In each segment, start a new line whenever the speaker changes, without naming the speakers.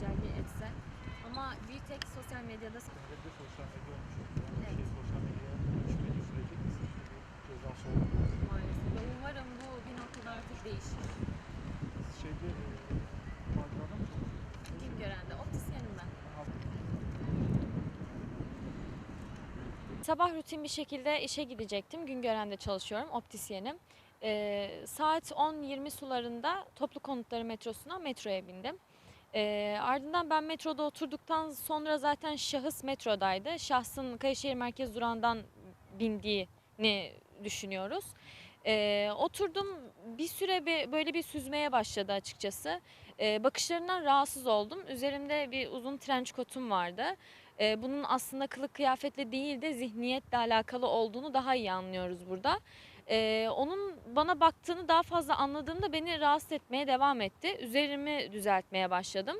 tecelli etse. Ama bir tek sosyal medyada
Hep de sosyal medya olmuş. Yani
Evet.
şey, sosyal medyaya düşmediği sürece kesinlikle bir cezası olmaz.
maalesef. Ve umarım bu bir noktada artık değişir.
Şeyde e, Bağcılar'da mı çalışıyorsunuz?
Güngören'de optisyenim ben. Sabah rutin bir şekilde işe gidecektim. Güngören'de çalışıyorum, optisyenim. Ee, saat 10-20 sularında toplu konutları metrosuna metroya bindim. Ee, ardından ben metroda oturduktan sonra zaten şahıs metrodaydı. Şahsın Kayseri Merkez durağından bindiğini düşünüyoruz. Ee, oturdum bir süre bir, böyle bir süzmeye başladı açıkçası. Ee, bakışlarından rahatsız oldum. Üzerimde bir uzun trenç kotum vardı. Ee, bunun aslında kılık kıyafetle değil de zihniyetle alakalı olduğunu daha iyi anlıyoruz burada. Ee, onun bana baktığını daha fazla anladığımda beni rahatsız etmeye devam etti. Üzerimi düzeltmeye başladım.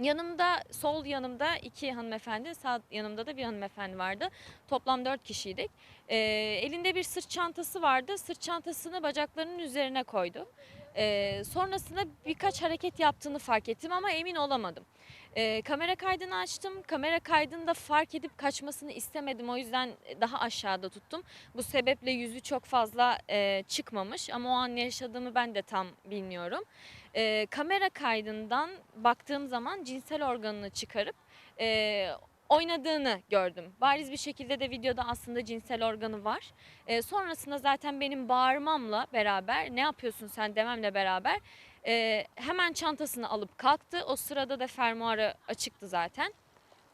Yanımda, sol yanımda iki hanımefendi, sağ yanımda da bir hanımefendi vardı. Toplam dört kişiydik. Ee, elinde bir sırt çantası vardı. Sırt çantasını bacaklarının üzerine koydu. Ee, sonrasında birkaç hareket yaptığını fark ettim ama emin olamadım. Ee, kamera kaydını açtım. Kamera kaydını da fark edip kaçmasını istemedim. O yüzden daha aşağıda tuttum. Bu sebeple yüzü çok fazla e, çıkmamış ama o an ne yaşadığımı ben de tam bilmiyorum. Ee, kamera kaydından baktığım zaman cinsel organını çıkarıp e, oynadığını gördüm. Bariz bir şekilde de videoda aslında cinsel organı var. E, sonrasında zaten benim bağırmamla beraber ne yapıyorsun sen dememle beraber e, hemen çantasını alıp kalktı. O sırada da fermuarı açıktı zaten.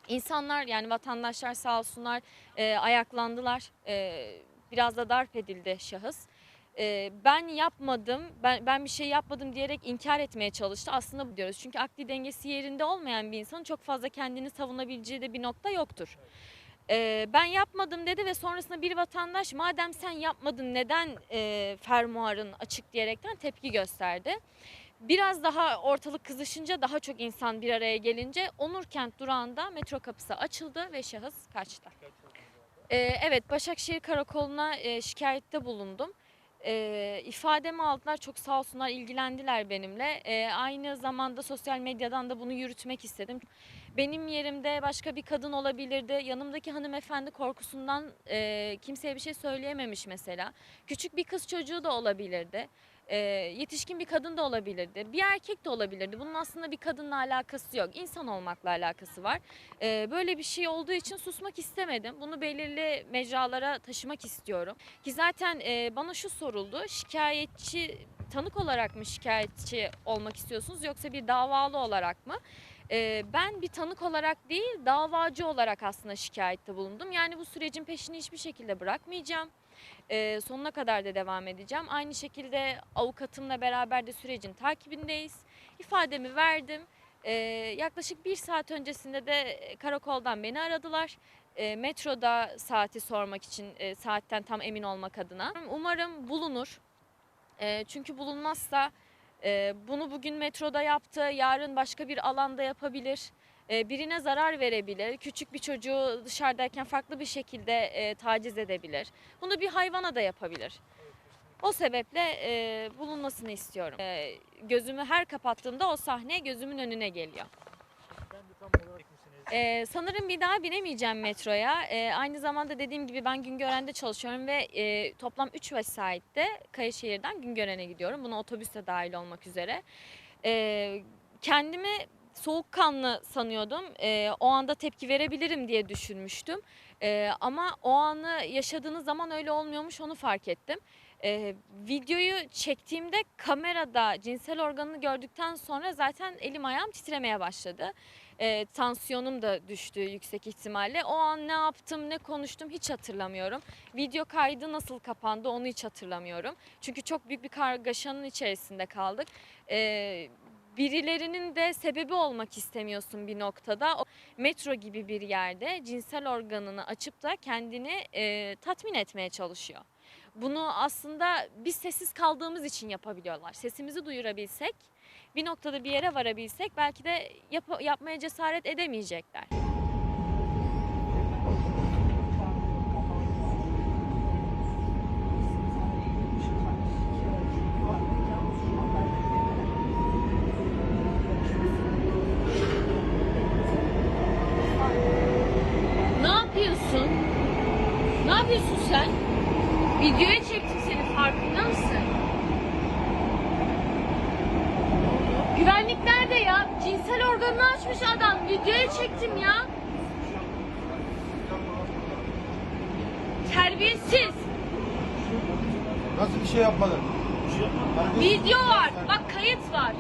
İnsanlar yani vatandaşlar sağ olsunlar e, ayaklandılar. E, biraz da darp edildi şahıs. E, ben yapmadım, ben, ben bir şey yapmadım diyerek inkar etmeye çalıştı. Aslında bu diyoruz. Çünkü akli dengesi yerinde olmayan bir insanın çok fazla kendini savunabileceği de bir nokta yoktur. E, ben yapmadım dedi ve sonrasında bir vatandaş madem sen yapmadın neden e, fermuarın açık diyerekten tepki gösterdi. Biraz daha ortalık kızışınca daha çok insan bir araya gelince Onurkent durağında metro kapısı açıldı ve şahıs kaçtı. Ee, evet Başakşehir Karakolu'na e, şikayette bulundum. E, ifademi aldılar çok sağ olsunlar ilgilendiler benimle. E, aynı zamanda sosyal medyadan da bunu yürütmek istedim. Benim yerimde başka bir kadın olabilirdi. Yanımdaki hanımefendi korkusundan e, kimseye bir şey söyleyememiş mesela. Küçük bir kız çocuğu da olabilirdi. E, yetişkin bir kadın da olabilirdi. Bir erkek de olabilirdi. Bunun aslında bir kadınla alakası yok. İnsan olmakla alakası var. E, böyle bir şey olduğu için susmak istemedim. Bunu belirli mecralara taşımak istiyorum. Ki zaten e, bana şu soruldu. Şikayetçi, tanık olarak mı şikayetçi olmak istiyorsunuz yoksa bir davalı olarak mı? Ben bir tanık olarak değil davacı olarak aslında şikayette bulundum. Yani bu sürecin peşini hiçbir şekilde bırakmayacağım. Sonuna kadar da devam edeceğim. Aynı şekilde avukatımla beraber de sürecin takibindeyiz. İfademi verdim. Yaklaşık bir saat öncesinde de karakoldan beni aradılar. Metroda saati sormak için saatten tam emin olmak adına. Umarım bulunur. Çünkü bulunmazsa e, bunu bugün metroda yaptı, yarın başka bir alanda yapabilir. E, birine zarar verebilir. Küçük bir çocuğu dışarıdayken farklı bir şekilde e, taciz edebilir. Bunu bir hayvana da yapabilir. O sebeple e, bulunmasını istiyorum. E, gözümü her kapattığımda o sahne gözümün önüne geliyor.
Ben de tam olarak?
Ee, sanırım bir daha binemeyeceğim metroya. Ee, aynı zamanda dediğim gibi ben Güngören'de çalışıyorum ve e, toplam 3 vesaitte Kayaşehir'den Güngören'e gidiyorum. Buna otobüs de dahil olmak üzere. Ee, kendimi soğukkanlı sanıyordum. Ee, o anda tepki verebilirim diye düşünmüştüm. Ee, ama o anı yaşadığınız zaman öyle olmuyormuş onu fark ettim. Ee, videoyu çektiğimde kamerada cinsel organını gördükten sonra zaten elim ayağım titremeye başladı. E, tansiyonum da düştü yüksek ihtimalle. O an ne yaptım, ne konuştum hiç hatırlamıyorum. Video kaydı nasıl kapandı onu hiç hatırlamıyorum. Çünkü çok büyük bir kargaşanın içerisinde kaldık. E, birilerinin de sebebi olmak istemiyorsun bir noktada. O metro gibi bir yerde cinsel organını açıp da kendini e, tatmin etmeye çalışıyor. Bunu aslında biz sessiz kaldığımız için yapabiliyorlar. Sesimizi duyurabilsek, bir noktada bir yere varabilsek belki de yap- yapmaya cesaret edemeyecekler. Ne yapıyorsun?
Ne yapıyorsun sen? Videoya çektim seni farkında mısın? Güvenlik nerede ya? Cinsel organını açmış adam. Videoya çektim ya. Terbiyesiz.
Nasıl bir şey yapmadın?
Video var. Bak kayıt var.